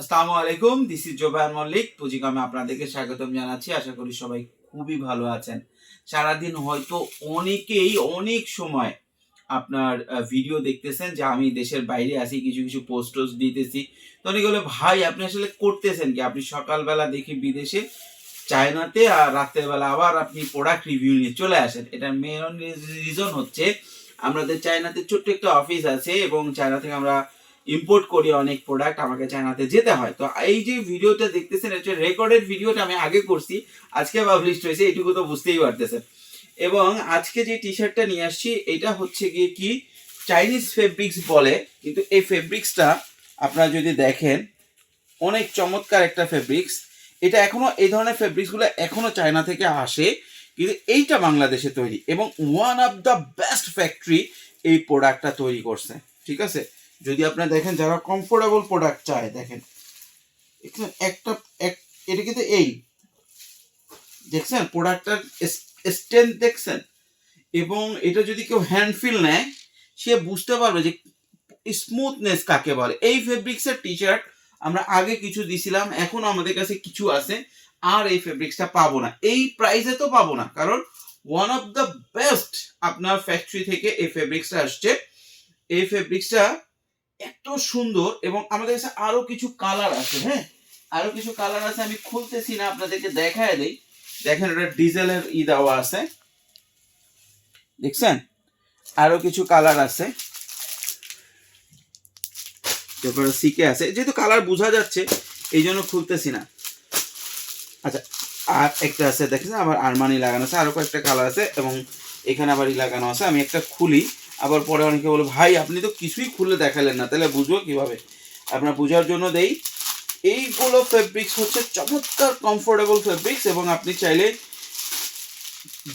আসসালামু আলাইকুম this is Jobayon Mallick পুঁজিকামে আপনাদেরকে স্বাগতম জানাচ্ছি, আশা করি সবাই খুবই ভালো আছেন। সারাদিন হয়তো অনেকেই অনেক সময় আপনার ভিডিও দেখতেছেন যে আমি দেশের বাইরে আছি, কিছু কিছু পোস্ট দিতেছি। তো অনেকে বলে, ভাই, আপনি আসলে করতেছেন কি? আপনি সকালবেলা দেখি বিদেশে, চায়নাতে আর রাতের বেলা আবার আপনি প্রোডাক্ট রিভিউ নিয়ে চলে আসেন। এটার মেন রিজন হচ্ছে, আমাদের চায়নাতে ছোট্ট একটা অফিস আছে এবং চায়না থেকে আমরা ইম্পোর্ট করি অনেক প্রোডাক্ট আমাকে চায়নাতে যেতে হয়। তো এই যে ভিডিওটা দেখতেছেন, এটা রেকর্ডেড ভিডিওটা আমি আগে করছি, আজকে পাবলিশ হয়েছে এটুকু তো বুঝতেই পারতেছেন। এবং আজকে যে টি শার্টটা নিয়ে আসছি, এটা হচ্ছে গিয়ে কি? চাইনিজ ফেব্রিক্স বলে, কিন্তু এই ফেব্রিক্সটা আপনারা যদি দেখেন, অনেক চমৎকার একটা ফেব্রিক্স এটা এখনও, এই ধরনের ফেব্রিক্সগুলো এখনও চায়না থেকে আসে, কিন্তু এইটা বাংলাদেশে তৈরি। এবং one of the best factory এই প্রোডাক্টটা তৈরি করছে, ঠিক আছে? যদি আপনারা দেখেন যারা কমফোর্টেবল প্রোডাক্ট চায়, দেখেন একটা, এক, এটা কিন্তু এই, দেখছেন? প্রোডাক্টটার স্ট্রেংথ দেখছেন? এবং এটা যদি কেউ হ্যান্ড ফিল নেয়, সে বুঝতে পারবে যে স্মুথনেস কাকে বলে। এই ফেব্রিক্সের টি শার্ট আমরা আগে কিছু দিছিলাম, এখন আমাদের কাছে কিছু আছে, আর এই ফেব্রিক্সটা পাবো না। এই প্রাইসে তো পাবো না, কারণ ওয়ান অফ দ্য বেস্ট আপনার ফ্যাক্টরি থেকে এই ফেব্রিক্সটা আসছে। এই ফেব্রিক্সটা এত সুন্দর এবং আমাদের কাছে আরও কিছু কালার আছে হ্যাঁ? আরও কিছু কালার আছে, আমি খুলতেছি না, আপনাদেরকে দেখায় দেই। দেখেন, এটা ডিজেলের ই দেওয়া আছে। দেখছেন? আরও কিছু কালার আছে। তারপরে সিকে আছে। যেহেতু কালার বোঝা যাচ্ছে, এই জন্য খুলতেছি না। আচ্ছা আর একটা আছে দেখেন আবার আরমানি লাগানো আছে। আরও কয়েকটা কালার আছে এবং এখানে আবার ই লাগানো আছে। আমি একটা খুলি। আবার পরে অনেকে বলে, ভাই, আপনি তো কিছুই খুলে দেখালেন না, তাহলে বুঝব কীভাবে? আপনার বোঝার জন্য দেই এইগুলো ফেব্রিক্স হচ্ছে চমৎকার কমফোর্টেবল ফেব্রিক্স এবং আপনি চাইলে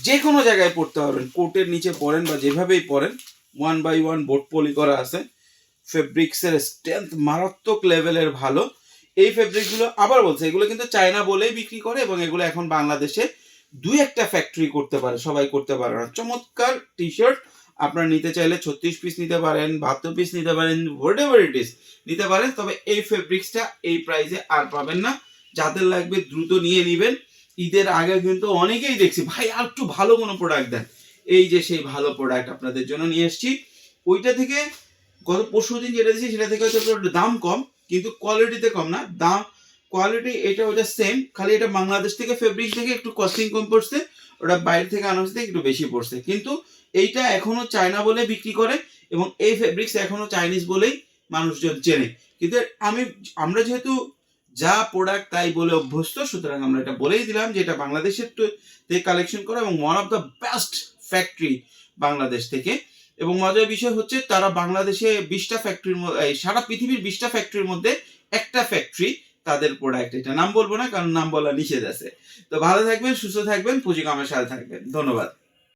যে কোনো জায়গায় পড়তে পারবেন। কোটের নিচে পরেন বা যেভাবেই পরেন one by one board poly করা আছে। ফেব্রিক্সের স্ট্রেংথ মারাত্মক লেভেলের ভালো। এই ফেব্রিকগুলো আবার বলছে, এগুলো কিন্তু চায়না বলেই বিক্রি করে এবং এগুলো এখন বাংলাদেশে দুই একটা ফ্যাক্টরি করতে পারে, সবাই করতে পারে না। চমৎকার টি শার্ট আপনারা নিতে চাইলে ছত্রিশ পিস নিতে পারেন, বাহাত্তর পিস নিতে পারেন হোয়াট এভার ইট ইস নিতে পারেন, তবে এই ফেব্রিক্সটা এই প্রাইসে আর পাবেন না। যাদের লাগবে দ্রুত নিয়ে নেবেন। ঈদের আগে কিন্তু অনেকেই দেখছি, ভাই, আর একটু ভালো কোনো প্রোডাক্ট দেন। এই যে সেই ভালো প্রোডাক্ট আপনাদের জন্য নিয়ে এসেছি। ওইটা থেকে গত পরশু দিন যেটা দিয়েছি, সেটা থেকে একটু দাম কম, কিন্তু কোয়ালিটিতে কম না। দাম কোয়ালিটি এটা ওটা সেম খালি এটা বাংলাদেশ থেকে ফেব্রিক থেকে একটু কস্টিং কম পড়ছে, ওটা বাইরে থেকে আনা হচ্ছে একটু বেশি পড়ছে। কিন্তু এইটা এখনও চায়না বলে বিক্রি করে এবং এই ফেব্রিক্স এখনও চাইনিজ বলেই মানুষজন চেনে। কিন্তু আমি, আমরা যেহেতু যা প্রোডাক্ট তাই বলে অভ্যস্ত, সুতরাং আমরা এটা বলেই দিলাম যে এটা বাংলাদেশের থেকে কালেকশন করা এবং one of the best factory Bangladesh থেকে। এবং মজার বিষয় হচ্ছে তারা বাংলাদেশে বিশটা ফ্যাক্টরির সারা পৃথিবীর বিশটা ফ্যাক্টরির মধ্যে একটা ফ্যাক্টরি তাদের প্রোডাক্ট এটা নাম বলব না, কারণ নাম বলা নিষেধ আছে। তো ভালো থাকবেন, সুস্থ থাকবেন, পুঁজি কামের সাথে থাকবেন। ধন্যবাদ।